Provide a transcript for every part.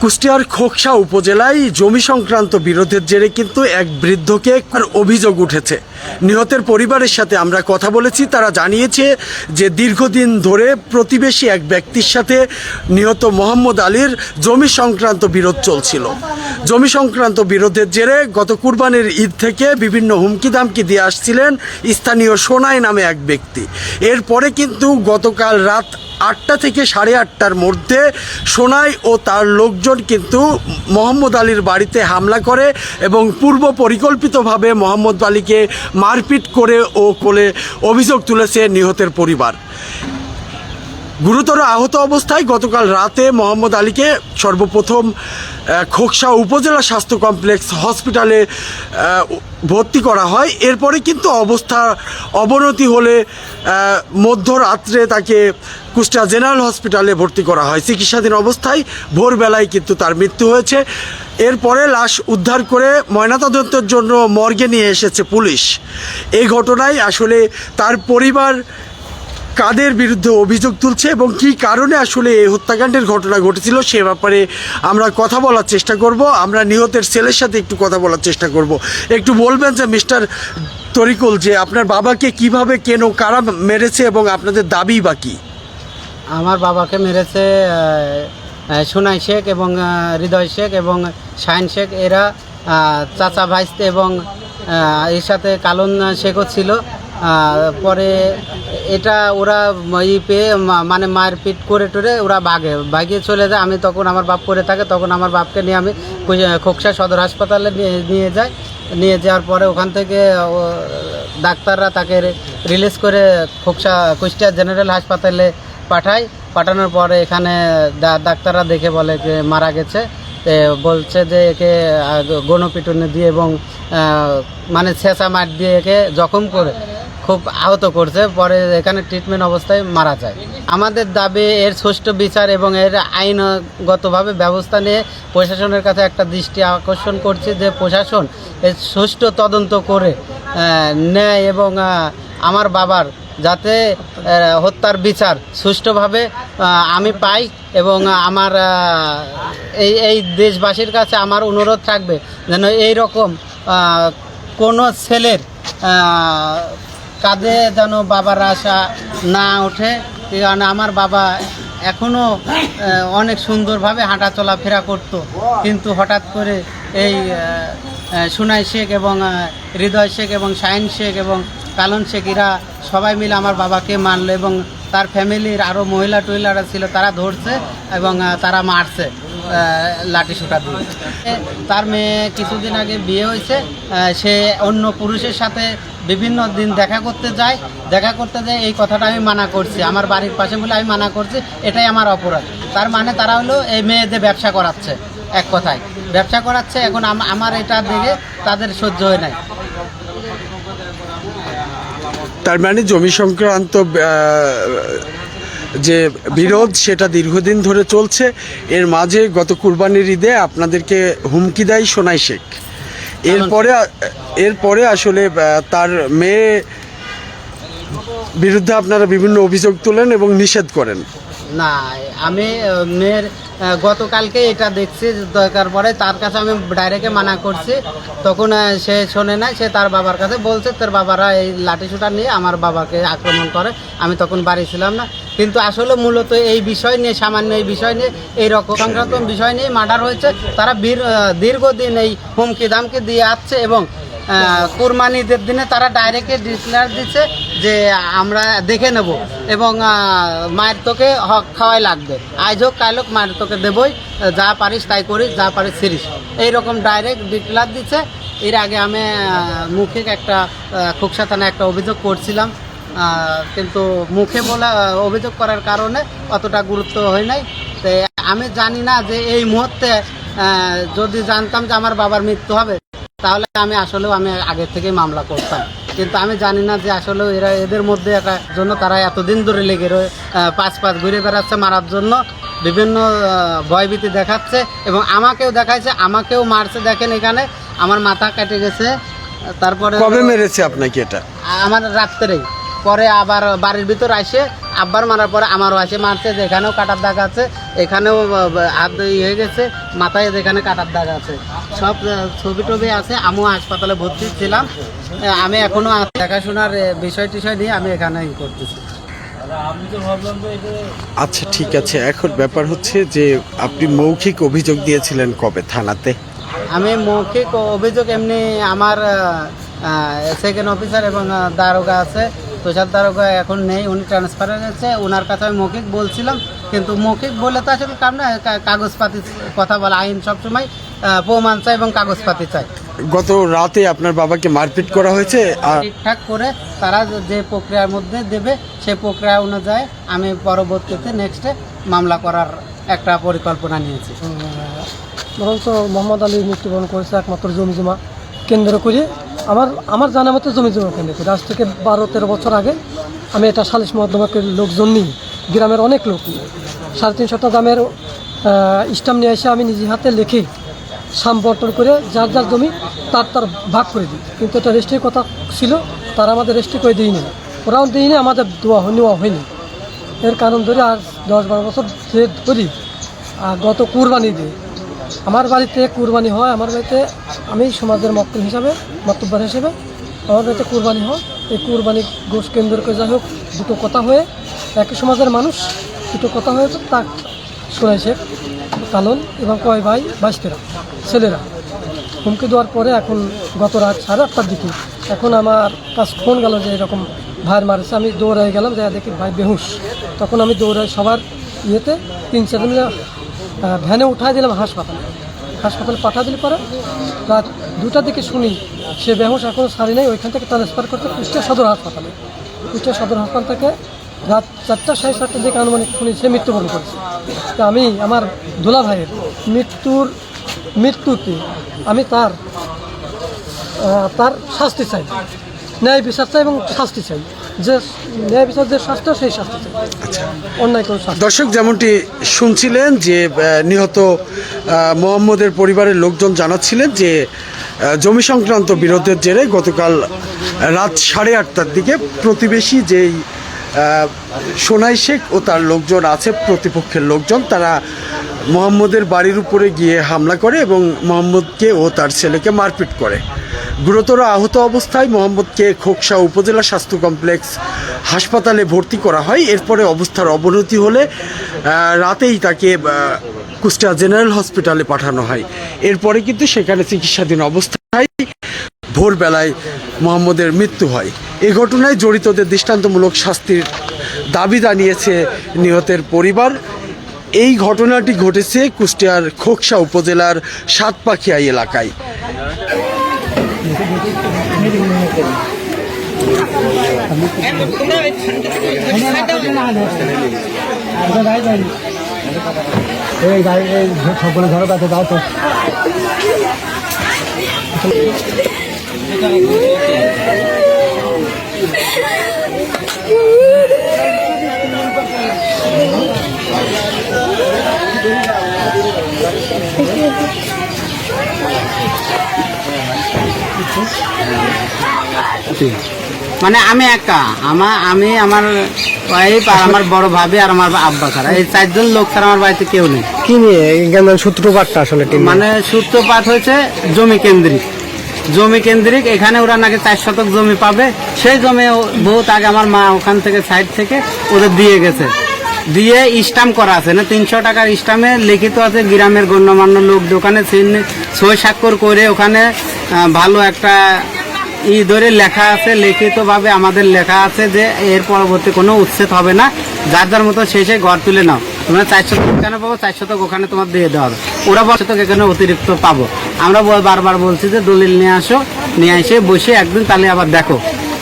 কুষ্টিয়ার খোকসা উপজেলায় জমি সংক্রান্ত বিরোধের জেরে কিন্তু এক বৃদ্ধকে অভিযোগ উঠেছে। নিহতের পরিবারের সাথে আমরা কথা বলেছি, তারা জানিয়েছে যে দীর্ঘদিন ধরে প্রতিবেশী এক ব্যক্তির সাথে নিহত মোহাম্মদ আলীর জমি সংক্রান্ত বিরোধ চলছিল। জমি সংক্রান্ত বিরোধের জেরে গত কুরবানির ঈদ থেকে বিভিন্ন হুমকি দামকি দিয়ে আসছিলেন স্থানীয় সোনাই নামে এক ব্যক্তি। এরপরে কিন্তু গতকাল রাত আটটা থেকে সাড়ে আটটার মধ্যে সোনাই ও তার লোকজন কিন্তু মোহাম্মদ আলীর বাড়িতে হামলা করে এবং পূর্ব পরিকল্পিতভাবে মোহাম্মদ আলীকে মারপিট করে ও কোলে অভিযোগ তুলেছে নিহতের পরিবার। গুরুতর আহত অবস্থায় গতকাল রাতে মোহাম্মদ আলীকে সর্বপ্রথম খোকসা উপজেলা স্বাস্থ্য কমপ্লেক্স হসপিটালে ভর্তি করা হয়। এরপরে কিন্তু অবস্থা অবনতি হলে মধ্যরাত্রে তাকে কুষ্টিয়া জেনারেল হসপিটালে ভর্তি করা হয়। চিকিৎসাধীন অবস্থায় ভোরবেলায় কিন্তু তার মৃত্যু হয়েছে। এরপরে লাশ উদ্ধার করে ময়নাতদন্তের জন্য মর্গে নিয়ে এসেছে পুলিশ। এই ঘটনায় আসলে তার পরিবার কাদের বিরুদ্ধে অভিযোগ তুলছে এবং কী কারণে আসলে এই হত্যাকাণ্ডের ঘটনা ঘটেছিল সে ব্যাপারে আমরা কথা বলার চেষ্টা করব। আমরা নিহতের ছেলের সাথে একটু কথা বলার চেষ্টা করব। একটু বলবেন যে মিস্টার তরিকুল যে আপনার বাবাকে কীভাবে কেন কারা মেরেছে এবং আপনাদের দাবি বা কী? আমার বাবাকে মেরেছে আহ, শেখ এবং হৃদয় শেখ এবং শাহিন শেখ। এরা চাচা ভাইস্তে এবং এর সাথে কালন শেখও ছিল। পরে এটা ওরা ই পেয়ে মানে মারপিট করে টরে ওরা ভাগে ভাগিয়ে চলে যায়। আমি তখন আমার বাপ করে থাকে, তখন আমার বাপকে নিয়ে আমি খোকসা সদর হাসপাতালে নিয়ে যাই। নিয়ে যাওয়ার পরে ওখান থেকে ডাক্তাররা তাকে রিলিজ করে খোকসা কুষ্টিয়া জেনারেল হাসপাতালে পাঠায়। পাঠানোর পরে এখানে ডাক্তাররা দেখে বলে যে মারা গেছে। বলছে যে একে গণপিটুনি দিয়ে এবং মানে ছেঁচা মাঠ দিয়ে একে জখম করে। খুব আহত করছে, পরে এখানে ট্রিটমেন্ট অবস্থায় মারা যায়। আমাদের দাবি, এর সুষ্ঠু বিচার এবং এর আইনগতভাবে ব্যবস্থা নিয়ে প্রশাসনের কাছে একটা দৃষ্টি আকর্ষণ করছি যে প্রশাসন এর সুষ্ঠু তদন্ত করে নেয় এবং আমার বাবার যাতে হত্যার বিচার সুষ্ঠুভাবে আমি পাই এবং আমার এই এই দেশবাসীর কাছে আমার অনুরোধ থাকবে যেন এই রকম কোনো ছেলের কাঁধে যেন বাবার আশা না ওঠে। কারণ আমার বাবা এখনও অনেক সুন্দরভাবে হাঁটা চলাফেরা করত। কিন্তু হঠাৎ করে এই সুনাই শেখ এবং হৃদয় শেখ এবং শাহিন শেখ এবং কালন শেখ, এরা সবাই মিলে আমার বাবাকে মারলো এবং তার ফ্যামিলির আরও মহিলা টহিলারা ছিল, তারা ধরছে এবং তারা মারছে। লাঠি সুটা দিয়ে। তার মেয়ে কিছুদিন আগে বিয়ে হয়েছে সে অন্য পুরুষের সাথে বিভিন্ন দিন দেখা করতে যায়। দেখা করতে যায়, এই কথাটা আমি মানা করছি, আমার বাড়ির পাশে বলে আমি মানা করছি, এটাই আমার অপরাধ। তার মানে তারা হলো এই মেয়েদের ব্যবসা করাচ্ছে, এক কথায়। ব্যবসা করাচ্ছে, এখন আমার এটা দেখে তাদের সহ্য হয় নাই। তার মানে জমি সংক্রান্ত যে বিরোধ সেটা দীর্ঘদিন ধরে চলছে। এর মাঝে গত কুরবানির ঈদে আপনাদেরকে হুমকি দেয় সোনাই শেখ। এরপরে এরপরে আসলে তার মেয়ে বিরুদ্ধে আপনারা বিভিন্ন অভিযোগ তোলেন এবং নিষেধ করেন। না, আমি মেয়ের গতকালকে এটা দেখছি দরকার পরে তার কাছে আমি ডাইরেক্টে মানা করছি। তখন সে শোনে না, সে তার বাবার কাছে বলছে, তোর বাবারা এই লাঠি শুটা নিয়ে আমার বাবাকে আক্রমণ করে। আমি তখন বাড়ি ছিলাম না। কিন্তু আসলে মূলত এই বিষয় নিয়ে, সামান্য এই বিষয় নিয়ে, এই রকম সংক্রান্ত বিষয় নিয়ে মার্ডার হয়েছে। তারা দীর্ঘদিন এই হুমকি দামকে দিয়ে আসছে এবং কোরবানিদের দিনে তারা ডাইরেক্টে ডিক্লেয়ার দিচ্ছে যে আমরা দেখে নেব এবং মায়ের তোকে হক খাওয়াই লাগবে। আজ হোক, কাল হোক, মায়ের তোকে দেবই, যা পারিস তাই করিস, যা পারিস সিরিস এইরকম ডাইরেক্ট ডিক্লেয়ার দিচ্ছে। এর আগে আমি মুখে একটা খুকসা থানায় একটা অভিযোগ করছিলাম। কিন্তু মুখে বলা অভিযোগ করার কারণে অতটা গুরুত্ব হয় নাই। তো আমি জানি না যে এই মুহূর্তে যদি জানতাম যে আমার বাবার মৃত্যু হবে তাহলে আমি আসলেও আমি আগে থেকেই মামলা করতাম। কিন্তু আমি জানি না যে আসলে এরা এদের মধ্যে একটা জন্য তারা এতদিন ধরে লেগে রয়ে পাঁচ পাঁচ ঘুরে বেড়াচ্ছে মারার জন্য বিভিন্ন ভয়ভীতি দেখাচ্ছে এবং আমাকেও দেখাইছে আমাকেও মারছে। দেখেন এখানে আমার মাথা কেটে গেছে তারপরে কবে মেরেছে আপনাকে এটা? আমার রাত্রেই। পরে আবার বাড়ির ভিতর আসে আব্বার মারার পরে আমারও আছে মারছে যেখানেও কাটার দাগ আছে এখানেও হাত ইয়ে হয়ে গেছে মাথায় যেখানে কাটার দাগ আছে। সব ছবি টবি আছে আমিও হাসপাতালে ভর্তি ছিলাম। আমি এখনও দেখাশোনার বিষয় টিষয় নিয়ে আমি এখানে ই করতেছি। আচ্ছা ঠিক আছে। এখন ব্যাপার হচ্ছে যে আপনি মৌখিক অভিযোগ দিয়েছিলেন কবে থানাতে? আমি মৌখিক অভিযোগ এমনি আমার সেকেন্ড অফিসার এবং দারোগা আছে। তুষার দারোগা এখন নেই উনি ট্রান্সফার হয়ে গেছে। ওনার কাছে আমি মৌখিক বলছিলাম কিন্তু মৌখিক বলে তো আসলে কাম না কাগজপাতি কথা বলা আইন সবসময় প্রমাণ চাই এবং কাগজপাতি চাই। গত রাতে আপনার বাবাকে মারপিট করা হয়েছে আর ঠিকঠাক করে তারা যে প্রক্রিয়ার মধ্যে দেবে সেই প্রক্রিয়া অনুযায়ী আমি পরবর্তীতে নেক্সটে মামলা করার একটা পরিকল্পনা নিয়েছি। বরঞ্চ মোহাম্মদ আলী মৃত্যুবরণ করেছে একমাত্র জমি জমা। কেন্দ্র করে আমার আমার জানা মতো জমি জমা কেন্দ্র করে আজ থেকে বারো, তেরো বছর আগে আমি এটা সালিশ মহদ্দমাকে লোকজন নিই গ্রামের অনেক লোক নিই সাড়ে তিনশোটা দামের স্টাম্প নিয়ে এসে আমি নিজে হাতে লিখে সাম বন্টন করে যার যার জমি তার তার ভাগ করে দিই। কিন্তু এটা রেজিস্ট্রির কথা ছিল, তারা আমাদের রেজিস্ট্রি করে দিইনি ওরাও দিইনি আমাদের দেওয়া নেওয়া হয়নি। এর কারণ ধরে আর দশ, বারো বছর ধরি আর গত কুরবানি দিয়ে আমার বাড়িতে কুরবানি হয় আমার বাড়িতে আমি সমাজের মক্কেল হিসাবে মতব্বার হিসেবে আমার বাড়িতে কুরবানি হয়। এই কুরবানি গোষ্ঠ কেন্দ্র করে যাই হোক দুটো কথা হয়ে একই সমাজের মানুষ দুটো কথা হয়ে তো শুনেছে কালন এবং কয় ভাই বাইশতেরা ছেলেরা। হুমকি দেওয়ার পরে এখন গত রাত সাড়ে আটটার দিকে এখন আমার কাজ ফোন গেল যে এরকম ভাইয়ের মারেছে আমি দৌড়াই গেলাম যে দেখি ভাই বেহুশ। তখন আমি দৌড়াই সবার ইয়েতে তিন চার মিলে আহ, ভ্যানে উঠাই দিলাম হাসপাতালে। হাসপাতালে পাঠা দিলে পরে রাত দুটার দিকে শুনি, সে বেহুশ এখনও সারি নাই, ওইখান থেকে ট্রান্সফার করতে কুষ্টিয়া সদর হাসপাতালে। কুষ্টিয়া সদর হাসপাতাল থেকে রাত চারটা সাড়ে চারটার দিকে আনুমানিক শুনি সে মৃত্যুবরণ করেছে। তা আমি, আমার দোলা ভাইয়ের মৃত্যুর, মৃত্যুতে আমি তার তার শাস্তি চাই। ন্যায় বিচার চাই এবং শাস্তি চাই। দর্শক, যেমনটি শুনছিলেন যে নিহত মোহাম্মদের পরিবারের লোকজন জানাচ্ছিলেন যে জমি সংক্রান্ত বিরোধের জেরে গতকাল রাত সাড়ে আটটার দিকে প্রতিবেশী যেই সোনাই শেখ ও তার লোকজন আছে, প্রতিপক্ষের লোকজন, তারা মোহাম্মদের বাড়ির উপরে গিয়ে হামলা করে এবং মোহাম্মদকে ও তার ছেলেকে মারপিট করে। গুরুতর আহত অবস্থায় মোহাম্মদকে খোকসা উপজেলা স্বাস্থ্য কমপ্লেক্স হাসপাতালে ভর্তি করা হয়। এরপরে অবস্থার অবনতি হলে রাতেই তাকে আহ, কুষ্টিয়া জেনারেল হসপিটালে পাঠানো হয়। এরপরে কিন্তু সেখানে চিকিৎসাধীন অবস্থায় ভোরবেলায় মোহাম্মদের মৃত্যু হয়। এ ঘটনায় জড়িতদের দৃষ্টান্তমূলক শাস্তির দাবি জানিয়েছে নিহতের পরিবার। এই ঘটনাটি ঘটেছে কুষ্টিয়ার খোকসা উপজেলার সাতপাখিয়া এলাকায়। মানে আমি একা আমার আমি আমার ওয়াইফ আর আমার বড় ভাবি আর আমার আব্বা ছাড়া। এই চারজন লোক ছাড়া আমার বাড়িতে কেউ নেই। কি নিয়ে? এখানে সূত্রপাতটা আসলে মানে সূত্রপাত হয়েছে জমি কেন্দ্রিক। জমি কেন্দ্রিক এখানে ওরা নাকি চার শতক জমি পাবে। সেই জমি বহুত আগে আমার মা ওখান থেকে সাইড থেকে ওদের দিয়ে গেছে। দিয়ে স্টাম্প করা আছে না? তিনশো টাকার স্টামে লিখিত আছে, গ্রামের গণ্যমান্য লোক দোকানে সই স্বাক্ষর করে ওখানে ভালো একটা ই ধরে লেখা আছে, লিখিতভাবে আমাদের লেখা আছে যে এর পরবর্তী কোনো উচ্ছেদ হবে না। যার যার মতো শেষে ঘর তুলে নাও। তোমরা চার শতক এখানে পাবো? চার শতক ওখানে তোমার দিয়ে দেওয়া হবে। ওরা বল শতক এখানে অতিরিক্ত পাবো। আমরা বারবার বলছি যে দলিল নিয়ে আসো, নিয়ে এসে বসে একদিন তাহলে আবার দেখো।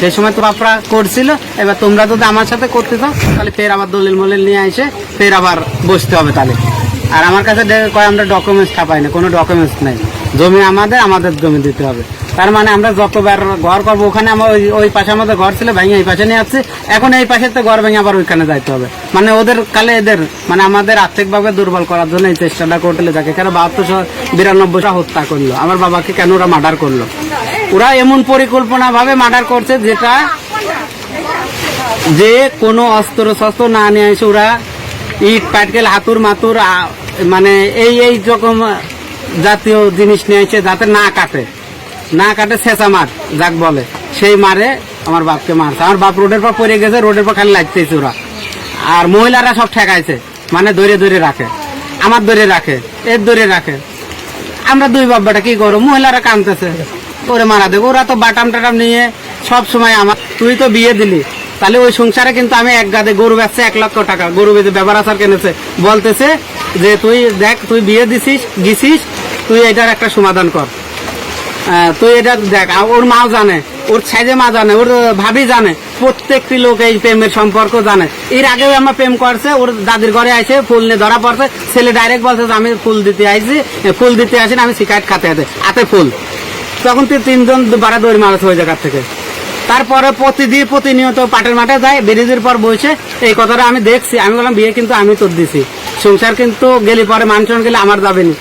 সেই সময় তো আপনারা করছিল, এবার তোমরা যদি আমার সাথে করতে চাও, তাহলে ফের আবার দলিল মলিল নিয়ে এসে ফের আবার বসতে হবে তাহলে। আর আমার কাছে কয়, আমরা ডকুমেন্টস ছাপাই না, কোনো ডকুমেন্টস নেই। জমি আমাদের আমাদের জমি দিতে হবে। তার মানে আমরা যতবার ঘর করব, ওখানে আমার ওই ওই পাশে আমাদের ঘর ছিল, ভেঙে এই পাশে নিয়ে আসছে। এখন এই পাশে তো ঘর ভেঙে আবার ওইখানে যাইতে হবে। মানে ওদের কালে এদের মানে আমাদের আর্থিকভাবে দুর্বল করার জন্য এই চেষ্টাটা করলে যাকে কেন বাহাত্তর বিরানব্বইটা হত্যা করল। আমার বাবাকে কেন ওরা মার্ডার করল? ওরা এমন পরিকল্পনা ভাবে মার্ডার করছে যেটা যে কোনো অস্ত্র শস্ত্র না নিয়ে এসে ওরা ইট, পাটকেল হাতুর মাতুর মানে এই এই রকম জাতীয় জিনিস নিয়ে এসে যাতে না কাটে। না কাটে ছেঁচা মার, যাক বলে। সেই মারে আমার বাপকে মারছে। আমার বাপ রোডের পর পড়ে গেছে, রোডের পর খালি লাগতেছে ওরা। আর মহিলারা সব ঠেকাইছে মানে ধরে ধরে রাখে। আমার ধরে রাখে, এর ধরে রাখে। আমরা দুই বাব্বাটা কি করব? মহিলারা কামতেছে ওরে মারা দেবো। ওরা তো বাটাম টাটাম নিয়ে সব সময় আমার তুই তো বিয়ে দিলি। তাহলে ওই সংসারে কিন্তু আমি এক গাদে গরু বেচছে এক লক্ষ টাকা। গরু বেঁধে ব্যবহার আচার কিনেছে? বলতেছে যে তুই দেখ, তুই বিয়ে দিছিস, গিছিস, তুই এটার একটা সমাধান কর। তুই এটা দেখ ওর মাও জানে, ওর ছেলে মা জানে, ওর ভাবি জানে, প্রত্যেকটি লোক এই প্রেমের সম্পর্ক জানে। এর আগেও আমার প্রেম করছে, ওর দাদির ঘরে আসে ফুল নিয়ে ধরা পড়ছে। ছেলে ডাইরেক্ট বলছে যে, আমি ফুল দিতে আইছি, ফুল দিতে আসি আমি সিগারেট খাতে হাতে হাতে ফুল। তখন তুই তিনজন বাড়া দৌড় মারছে ওই জায়গার থেকে। তারপরে প্রতিদিন প্রতিনিয়ত পাটের মাঠে যায়, ব্রিজের পর বসে এই কথাটা আমি দেখছি। আমি বললাম, বিয়ে কিন্তু আমি তোর দিছি। সংসার কিন্তু গেলি পরে মানুষজন গেলে আমার যাবে না।